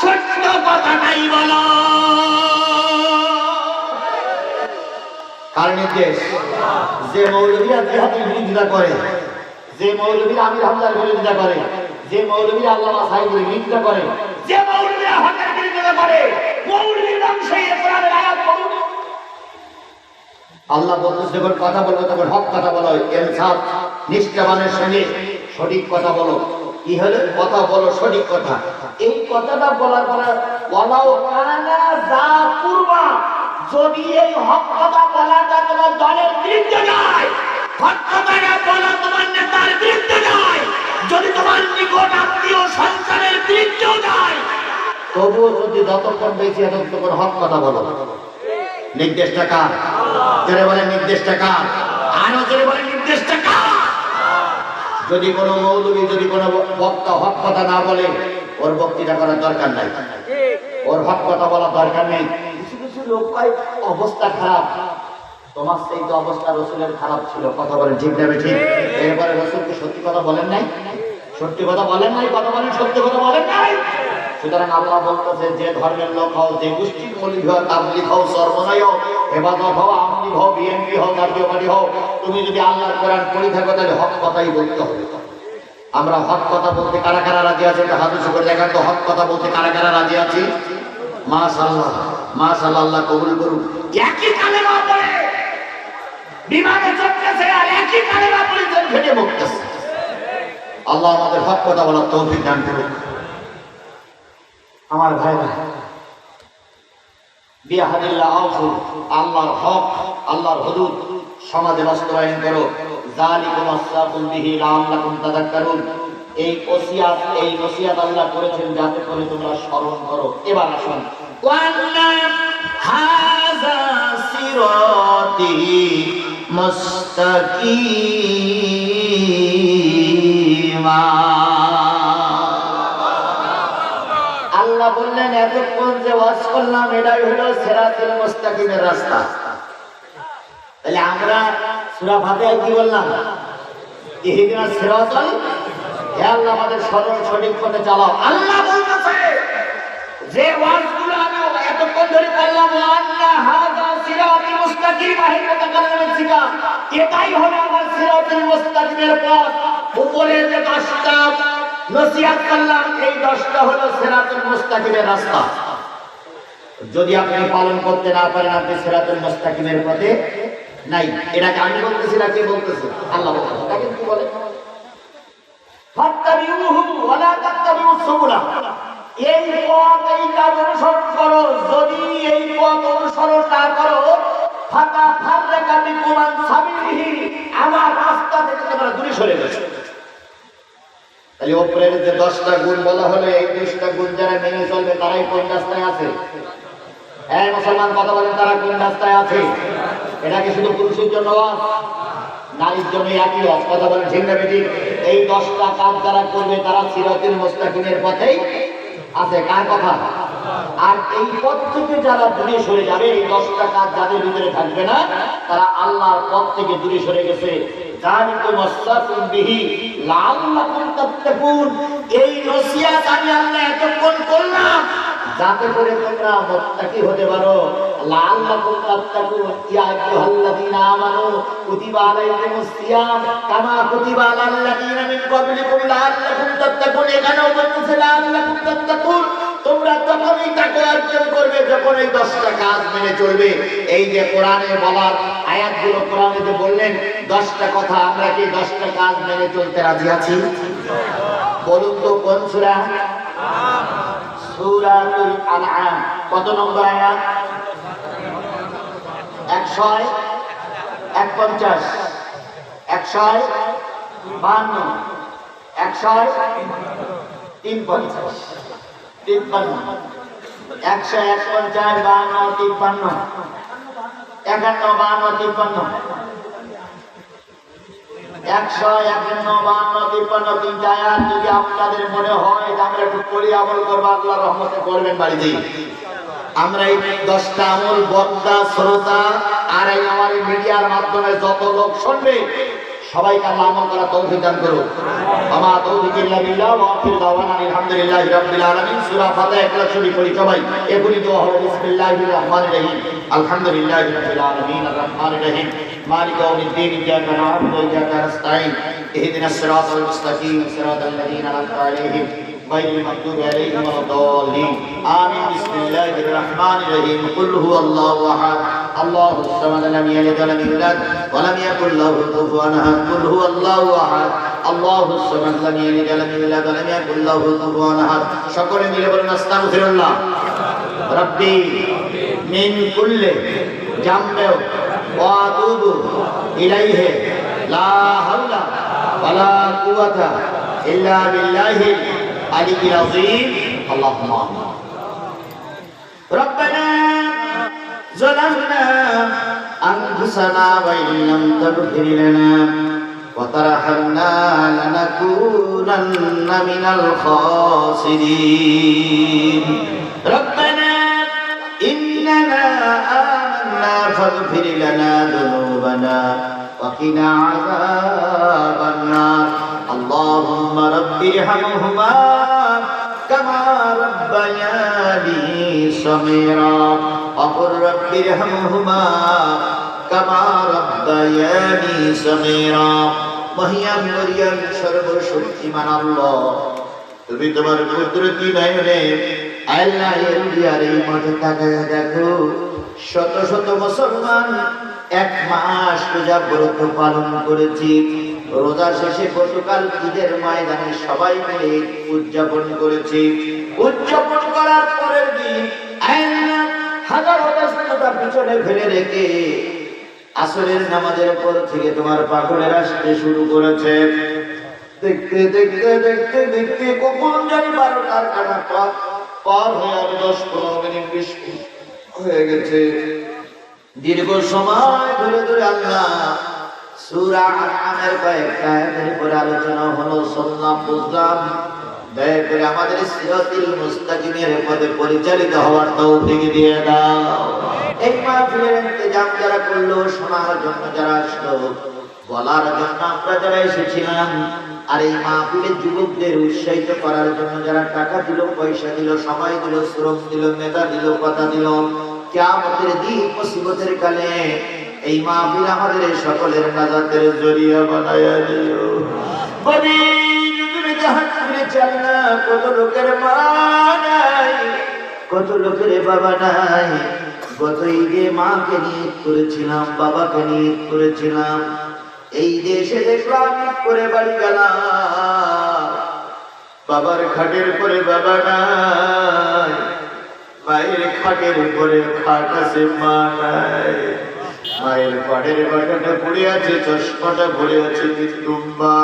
সত্য কথাটাই বলো। কার নির্দেশ যে মৌলবীরা জিহাদের বিরোধিতা করে যে মৌলবীরা আমির হামজার বিরোধিতা করে যে মৌলবীরা আল্লামা সাহেবের বিরোধিতা করে যে মৌলবীরা হকের বিরোধিতা করে মৌলবীর কোরআনের আয়াত পড়ুন আল্লাহ বলতেছে যখন কথা বলব তখন হক কথা বলো ইনসাফ নিষ্ঠাবানের সঙ্গে সঠিক কথা বলো। কি হলো কথা বলো সঠিক কথা। এই কথাটা বলার পরে ওয়ালাও কানা যা পূর্বা যদি এই হক কথা বলাটা তোমার দলের বিরুদ্ধে নয় হক কথাটা বলা তোমার নেতার বিরুদ্ধে নয় যদি তোমার নিকট আত্মীয় সন্তানের বিরুদ্ধেও নয় তবুও যদি যতক্ষণ বেশি ততক্ষণ হক কথা বলো। নির্দেশটা কার? যারা বলে নির্দেশটা কার? আরও জোরে বলে নির্দেশটা কার? যদি কোনো মৌলবী, যদি কোনো বক্তা হক কথা না বলে, ওর বক্তৃতা করার দরকার নাই। ওর হক কথা বলার দরকার নেই। কিছু কিছু লোক পাই অবস্থা খারাপ। তোমার সেই তো অবস্থা রসুলের খারাপ ছিল, কথা বলেন ঠিক নেবে ঠিক এরপরে রসুলকে সত্যি কথা বলেন নাই? সত্যি কথা বলেন নাই? কথা বলেন, সত্যি কথা বলেন নাই? সুতরাং আল্লাহ বলতেছে, যে ধর্মের লোক হও, যে গোষ্ঠীর মৌলিক হও তাবলিক হও সর্বনয় হও হেফাজত হও, আমলি হও, বিএনপি হও, জাতীয় পার্টি হও, তুমি যদি আল্লাহর কোরআন পড়ে থাকো, তাহলে হক কথাই বলতে হবে। আমরা হক কথা বলতে কারা কারা রাজি আছে, এটা হাত করে দেখান তো, হক কথা বলতে কারা কারা রাজি আছি? মাশাআল্লাহ মাশাআল্লাহ, আল্লাহ কবুল করুন একই কালেমা পড়ে বিমানে চলতেছে আর একই কালেমা পড়ে ফেটে বকতেছে আল্লাহ আমাদের হক কথা বলার তৌফিক দান করুন আমার ভাইরা বিয়াহাদিল্লাহ আউফু আল্লাহর হক, আল্লাহর হুদুদ, সমাজে বাস্তবায়ন করো। এই ওসিয়াত, এই নসিহত আল্লাহ করেছেন যাতে করে তোমরা স্মরণ করো। এবার আসুন। বললেন, এতক্ষণ যে ওয়াজ করলাম, এটাই হলো সেরাতুল মুস্তাকিমের রাস্তা। তাহলে আমরা সূরা ফাতিহায় কি বললাম? ইহদিনা সিরাতাল, হে আল্লাহ, আমাদের সরল সঠিক পথে চালাও। আল্লাহ বলতেছে, যে ওয়াজগুলো আমি এতক্ষণ ধরে করলাম আল্লাহ হাদা সিরাতুল মুস্তাকিম, আহি কথা কালামের শিখা এটাই হলো আমার সিরাতুল মুস্তাকিমের পথ। উপরে যে দশটা নসিহত করলাম, এই দশটা হলো মুস্তাকিমের রাস্তা। যদি আপনি পালন করতে না পারেন, আপনি সিরাতুল মুস্তাকিমের পথে নাই। এটাকে আমি বলতেছি না, কে বলতেছে? আল্লাহ বলতেছে। তাকে কি বলে? এই পথ, এই কাজ অনুসরণ করো। যদি এই পথ অনুসরণ না করো ফাররাকা বিকুম আন সাবিলিহি আমার রাস্তা থেকে তোমরা দূরে সরে গেছো তাহলে ওপরের যে দশটা গুণ বলা হলো, এই গুণ যারা মেনে চলবে, তারাই কোন রাস্তায় আছে? হ্যাঁ মুসলমান কথা বলেন, তারা কোন রাস্তায় আছে? এটা কি শুধু পুরুষের জন্য নারীর জন্য একই ওয়াজ, কথা বলেন ঠিক না এই দশটা কাজ যারা করবে, তারা সিরাতুল মুস্তাকিমের পথেই আছে। কার কথা? আর এই পথ থেকে যারা দূরে সরে যাবে, এই দশটা কাজ যাদের ভিতরে থাকবে না, তারা আল্লাহর পথ থেকে দূরে সরে গেছে। জানিকুম আসাকুম বিহি লাআল্লাকুম তাত্তাকুন। এই নসিহত আমি আল্লাহ এতক্ষণ করলাম, যাতে করে তোমরা মুত্তাকি হতে পারো। লাআল্লাকুম তাত্তাকুন, ইয়া আইয়ুহাল্লাযীনা আমানু, কুতিবা আলাইকুমুস সিয়াম, কামা কুতিবা আলাল্লাযীনা মিন ক্বাবলিকুম লাআল্লাকুম তাত্তাকুন। এখানেও বলতেছে, লাআল্লাকুম তাত্তাকুন। তোমরা তখনই তাকে অর্জন করবে যখন এই দশটা কাজ মেনে চলবে। এই যে কোরআনে বলার আয়াতগুলো কোরআনে যে বললেন, দশটা কথা আমরা কি দশটা কাজ মেনে চলতে রাজি আছি? বলুন তো, কোন সুরা? সূরাতুল আনআম। কত নম্বর আয়াত? একশো এক পঞ্চাশ একশো বান্ন। একশো তিন পঞ্চাশ তিপ্পান্ন। একশো তিপ্পান্ন। একান্ন বান্ন তিপ্পান্ন। একশো একান্ন তিপ্পান্ন যদি আপনাদের মনে হয় আমরা একটু করি আমল করব, আল্লাহ করবেন আমরা এই দশটা আমল বক্তা শ্রোতা, আর এই আমার মিডিয়ার মাধ্যমে যত লোক শুনবে সবাইকে আল্লাহ আমল করা তৌফিক দান করুক। আমা তৌফিক ইল্লা বিল্লাহ ওয়া আখির দাওয়ানা আলহামদুলিল্লাহি রাব্বিল আলামিন। সূরা ফাতিহা 120 পড়ি সবাই এগুলি দোয়া হলো বিসমিল্লাহির রহমানির রহিম। আলহামদুলিল্লাহি রাব্বিল আলামিন, আর রহমানির রহিম। মালিক ইয়াউমিদ্দিন, ইয়াকা না'বুদু ওয়া ইয়াকা নাস্তাঈন। ইহদিনাস সিরাতাল মুস্তাকিম, সিরাতাল লাযীনা আন'আমতা আলাইহিম غير المغضوب عليهم ولا الضالين آمين بسم الله الرحمن الرحيم قل هو الله أحد الله الصمد لم يلد ولم يولد ولم يكن له كفوا أحد قل هو الله أحد الله الصمد لم يلد ولم يولد ولم يكن له كفوا أحد সকলে মিলে বলুন আস্তাগফিরুল্লাহ ربي من كل جنب وأتوب إليه لا حول ولا قوة إلا بالله العلي العظيم اللهم آمين ربنا ظلمنا أنفسنا وإن لم تغفر لنا وترحمنا لنكونن من الخاسرين ربنا إننا آمنا فاغفر لنا ذنوبنا وقنا عذاب النار اللهم رب ارحمهما كما ربياني صغيرا وقل رب ارحمهما كما ربياني صغيرا মহিয়ান মরিয়ান সর্বশক্তিমান আল্লাহ তুমি তোমার কুদরতি নয়নে আল্লাহ এর এই মাঠে তাকায় দেখো শত শত মুসলমান এক মাস পূজা ব্রত পালন করেছি রোজা শেষে গতকাল ঈদের ময়দানে সবাই মিলে উদযাপন করেছি। উদযাপন করার পরের দিন হাজার সন্তান পিছনে ফেলে রেখে আসরের নামাজের পর থেকে তোমার পাগলের আসতে শুরু করেছে। দেখতে দেখতে দেখতে দেখতে কখন জানি বারোটার কাটা পার পার হয়ে দশ পনেরো মিনিট বিশ হয়ে গেছে। দীর্ঘ সময় ধরে ধরে আল্লাহ কয়েকটা আয়াতের উপরে আলোচনা হলো শুনলাম বুঝলাম। দয়া করে আমাদের সিরাতিল মুস্তাকিমের পথে পরিচালিত হওয়ার তৌফিক দিয়ে দাও। এই মাহফিলের যারা করল, শোনার জন্য যারা আসলো, বলার জন্য আমরা যারা এসেছিলাম, আর এই মাহফিলের যুবকদের উৎসাহিত করার জন্য যারা টাকা দিল, পয়সা দিল, সময় দিল, শ্রম দিল নেতা দিল, কথা দিল, কিয়ামতের দিন মুসিবতের কালে এই মাহফিল আমাদের এই সকলের নাজাতের জরিয়া বানায়া দিও। বলি তুমি ফিরে চাল না, কত লোকের মা নাই, কত লোকের বাবা নাই। গত ঈদে মাকে নিয়ে করেছিলাম, বাবাকে নিয়ে করেছিলাম, এই দেশে দেখলাম করে বাড়ি গেলাম। বাবার খাটের পরে বাবা নাই, মায়ের খাটের উপরে খাট আছে, মা নাই। মায়ের পাড়ের বাটাটা পড়ে আছে চশমাটা পড়ে আছে কিন্তু মা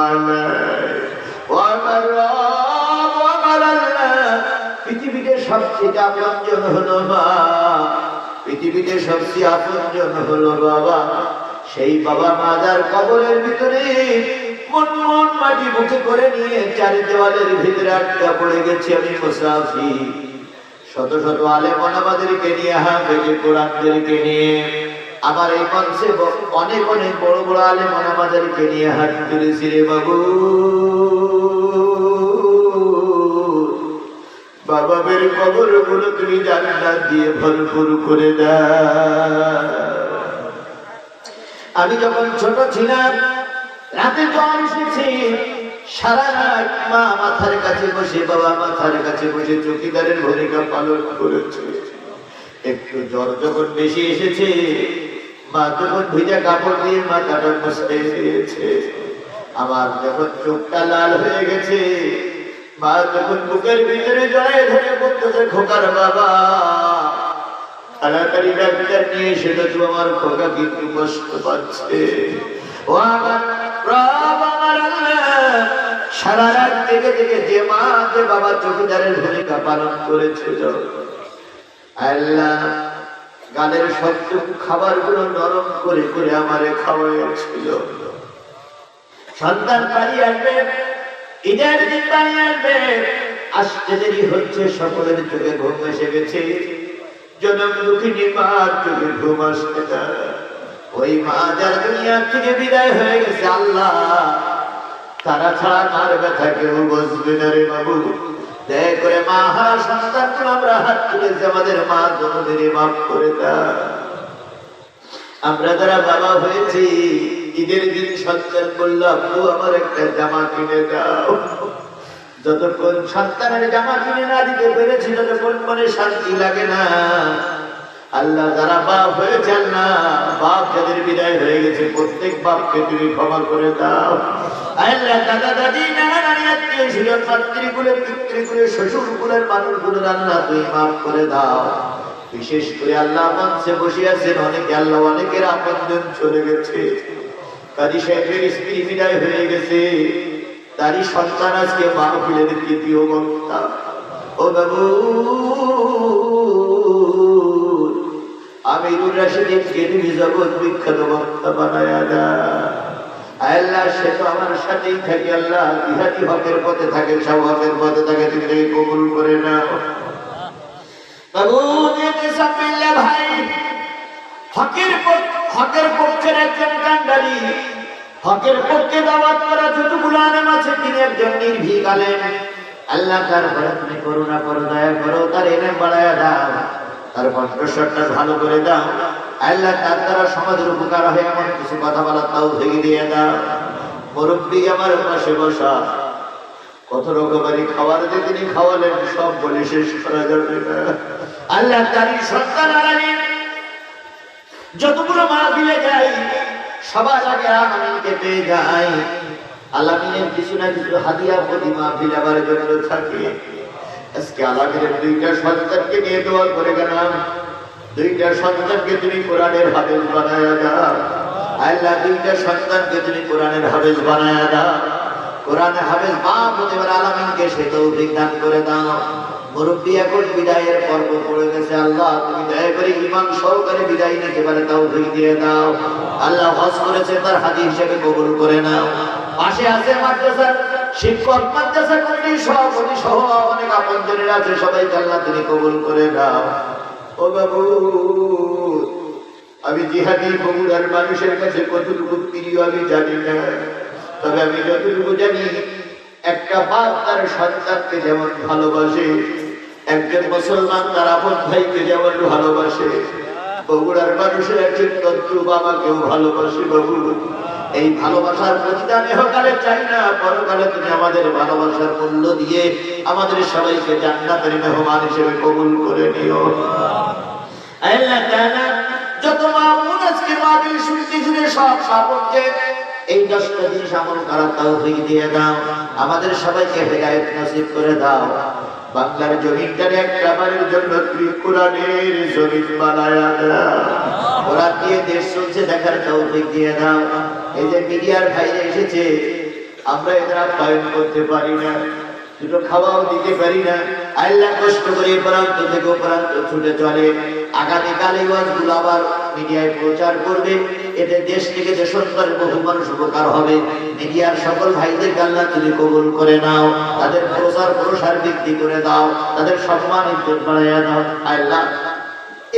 পৃথিবীতে সবচেয়ে আপনজন হলো মা। পৃথিবীতে সবচেয়ে আপনজন হলো বাবা। সেই বাবা মাদার কবরের ভিতরে মন মাটি মুখে করে নিয়ে চারি দেওয়ালের ভিতরে আটকা পড়ে গেছি আমি মুসাফির। শত শত আলেম ওলামাদেরকে নিয়ে, হাফেজে কোরআনদেরকে নিয়ে। আবার এই মঞ্চে অনেক অনেক বড় বড় আলেম ওলামাদেরকে নিয়ে হাত তুলেছি রে বাবু। বাবাবের কবরগুলো তুমি জান্নাত দিয়ে ভরপুর করে দাও। আমি যখন ছোট ছিলাম, রাতে জ্বর এসেছে। সারা রাত মা মাথার কাছে বসে, বাবা মাথার কাছে বসে চৌকিদারের ভূমিকা পালন করেছে। একটু জ্বর যখন বেশি এসেছে মা তখন ভিজা কাপড় দিয়ে মাথাটা মুছতে দিয়েছে। আমার যখন চোখটা লাল হয়ে গেছে, মা তখন বুকের ভিতরে জড়ায় ধরে বলতেছে খোকার বাবা, তাড়াতাড়ি নিয়ে এসে দেখল আমার খোকা কিন্তু কষ্ট পাচ্ছে। ও সারা রাত থেকে থেকে যে মা, যে বাবা চৌকিদারের ভূমিকা পালন করেছিল। আল্লাহ গালের সবটুকু খাবারগুলো নরম করে করে আমারে খাওয়াইছিল সন্তান বাড়ি আসবে, ঈদের দিন বাড়ি আসবে, আসতে দেরি হচ্ছে, সকলের চোখে ঘুম এসে গেছে। জনম দুঃখিনী মার চোখে ঘুম আসতে ওই মা যার দুনিয়া থেকে বিদায় হয়ে গেছে, আল্লাহ, তারা ছাড়া কার ব্যথা কেউ বসবে না রে বাবু। করে সন্তান আমরা হাত তুলেছি আমাদের মা জনদের মাফ করে আমরা যারা বাবা হয়েছি, ঈদের দিন সন্তান বলল, আব্বু, আমার একটা জামা কিনে দাও। যতক্ষণ সন্তানের জামা কিনে না দিতে পেরেছি, ততক্ষণ মনে শান্তি লাগে না। আল্লাহ যারা বাপ হয়েছেন না, বাপ যাদের বিদায় হয়ে গেছে, প্রত্যেক বাপকে তুমি ক্ষমা করে দাও। আল্লাহ দাদা, দাদি করে দাও। বিশেষ করে আল্লাহ বসে আছেন অনেকে, আল্লাহ অনেকের চলে গেছে। বিদায় হয়ে গেছে। তারই সন্তান আজকে মাহফিলের তৃতীয় বক্তা। ও বাবু। আমিরুর রাশিদিনকে বিখ্যাত বক্তা বানায়া আল্লাহ, সে তো আমার সাথেই থাকে আল্লাহ। জিহাদি হকের পথে থাকে, সব হকের পথে থাকে, তুমি তাকে কবুল করে নাও। একজন কান্ডারি হকের পক্ষে দাওয়াত করা যতগুলো আলেম আছে, তিনি একজন নির্ভীক আল্লাহ তার করুণা করো, দয়া করো, তার এনে বাড়ায়া দাও। তার কণ্ঠস্বরটা ভালো করে দাও। আল্লাহ তার দ্বারা সমাজের উপকার হয় এমন কিছু কথা বলা তাও ভেঙে দিয়ে দাও। মুরব্বী আমার পাশে বসা। কত রকমারি খাবার যে তিনি খাওয়ালেন, সব বলে শেষ করা যাবে আল্লাহ তারই সন্তান আলামিন যতগুলো মাহফিলে যাই, সবার আগে আমিনকে পেয়ে যাই। আলামিনের কিছু না কিছু হাদিয়া প্রতি মাহফিল আমার জন্য থাকে। আজকে আলামিনের দুইটা সন্তানকে নিয়ে দোয়া করে গেলাম। দুইটা সন্তানকে তুমি কোরআনের হাফেজ বানায়া দাও আল্লাহ, দুইটা সন্তানকে তুমি কোরআনের হাফেজ বানায়া দাও কোরআনে হাফেজ মা প্রতিবার আলামিনকে সে তৌফিক দান করে দাও। মুরব্বী এখন বিদায়ের পর্ব পড়ে গেছে, আল্লাহ, তুমি দয়া করে ইমান সহকারে বিদায় নিতে পারে, তৌফিক দিয়ে দাও। আল্লাহ হজ করেছে, তার হাজি হিসেবে কবুল করে নাও। পাশে আছে মাদ্রাসার শিক্ষক মাদ্রাসা সভাপতি সহ অনেক আপনজনের আছে সবাইকে আল্লাহ তুমি কবুল করে দাও ও বাবু, আমি জিহাদি বগুড়ার মানুষের কাছে কতটুকু প্রিয় আমি জানি না। তবে আমি যতটুকু জানি, একটা বাপ তার সন্তানকে যেমন ভালোবাসে, একজন মুসলমান তার আপন ভাইকে যেমন ভালোবাসে। বগুড়ার মানুষের একজন তন্ত্র বাবাকেও ভালোবাসে বাবু। এই ভালোবাসার প্রতিদান এহকালে চাই না, পরকালে তুমি আমাদের ভালোবাসার মূল্য দিয়ে আমাদের সবাইকে জান্নাতের মেহমান হিসেবে কবুল করে নিও। আল্লাহ তাআলা যত মামুন আজকে সব সাপড়কে এই দশটা আমল করার তৌফিক দিয়ে দাও। আমাদের সবাইকে হেদায়েত নসিব করে দাও। বাংলার জমিনটারে একটা বারের জন্য তুই জমিন বানায়া দিয়ে দেশ চলছে দেখার তৌফিক দিয়ে দাও। এই যে মিডিয়ার ভাইরা এসেছে, আমরা এদের আপ্যায়ন করতে পারি না, দুটো খাওয়াও দিতে পারি না। আল্লাহ কষ্ট করে প্রান্ত থেকে প্রান্ত ছুটে চলে। আগামীকাল এই ওয়াজগুলো আবার মিডিয়ায় প্রচার করবে। এতে দেশ থেকে দেশান্তরের বহু মানুষ উপকার হবে, মিডিয়ার সকল ভাইদের আল্লাহ তুমি কবুল করে নাও, তাদের প্রচার প্রসার বৃদ্ধি করে দাও, তাদের সম্মান ইজ্জত বাড়াইয়া দাও। আল্লাহ,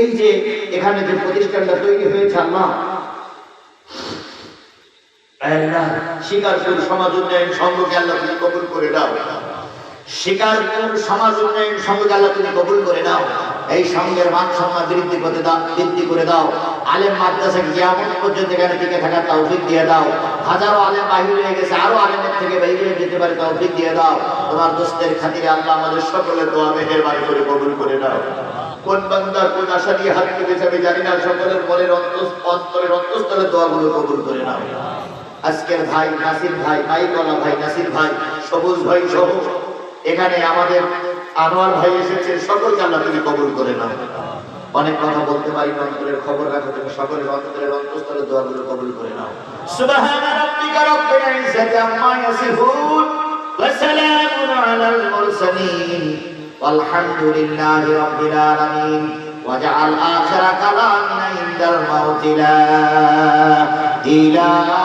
এই যে এখানে যে প্রতিষ্ঠানটা তৈরি হয়েছে, আল্লাহ শিকারপুর সমাজ উন্নয়ন সংঘকে আল্লাহ তুমি কবুল করে দাও শিকারপুর সমাজ উন্নয়ন সংঘকে আল্লাহ তুমি কবুল করে দাও এই সঙ্গের মান সম্মান বৃদ্ধি করে দাও, বৃদ্ধি করে দাও। আলেম মাদ্রাসা কিয়ামত পর্যন্ত এখানে টিকে থাকার তৌফিক দিয়ে দাও। হাজারো আলেম বাহির হয়ে গেছে, আরও আলেমের থেকে বাইরে যেতে পারে তৌফিক দিয়ে দাও। তোমার দোস্তের খাতিরে আল্লাহ আমাদের সকলের দোয়া মেহেরবানি করে কবুল করে দাও কোন বান্দা কোন আশা নিয়ে হাত তুলেছে আমি জানি না, সকলের মনের অন্তঃ- অন্তরের অন্তঃস্থলের দোয়াগুলো কবুল করে নাও। আজকের ভাই নাসির ভাই মাইকলা ভাই নাসির ভাই সবুজ ভাই সহ এখানে আমাদের আনোয়ার ভাই এসেছে সকলকে আল্লাহ তুমি কবুল করে নাও অনেক কথা বলতে পারি না, অন্তরের খবর রাখো তুমি সকলের অন্তরের অন্তঃস্থলের দোয়াগুলো কবুল করে নাও সুবহান রাব্বিকা রাব্বিল ইজ্জাতি আম্মা ইয়াসিফুন ওয়া সালামুন আলাল মুরসালিন والحمد لله رب العالمين واجعل آخر كلامنا عند الموت لا إله